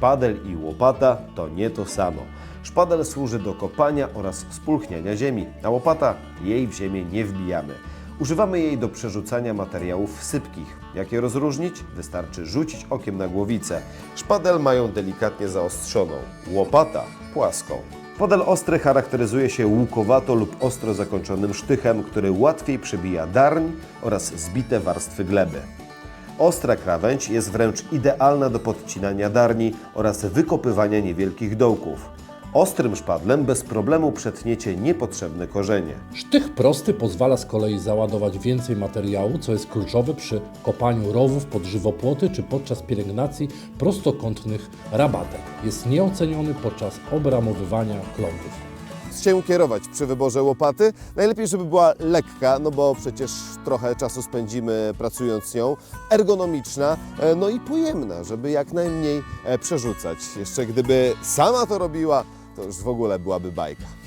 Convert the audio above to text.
szpadel i łopata to nie to samo. Szpadel służy do kopania oraz spulchniania ziemi, a łopata jej w ziemię nie wbijamy. Używamy jej do przerzucania materiałów sypkich. Jak je rozróżnić? Wystarczy rzucić okiem na głowicę. Szpadel mają delikatnie zaostrzoną, łopata płaską. Podel ostry charakteryzuje się łukowato lub ostro zakończonym sztychem, który łatwiej przebija darń oraz zbite warstwy gleby. Ostra krawędź jest wręcz idealna do podcinania darni oraz wykopywania niewielkich dołków. Ostrym szpadlem bez problemu przetniecie niepotrzebne korzenie. Sztych prosty pozwala z kolei załadować więcej materiału, co jest kluczowe przy kopaniu rowów pod żywopłoty czy podczas pielęgnacji prostokątnych rabatek. Jest nieoceniony podczas obramowywania klątów. Się kierować przy wyborze łopaty. Najlepiej, żeby była lekka, no bo przecież trochę czasu spędzimy pracując z nią. Ergonomiczna, e, no i pojemna, żeby jak najmniej e, przerzucać. Jeszcze gdyby sama to robiła, to już w ogóle byłaby bajka.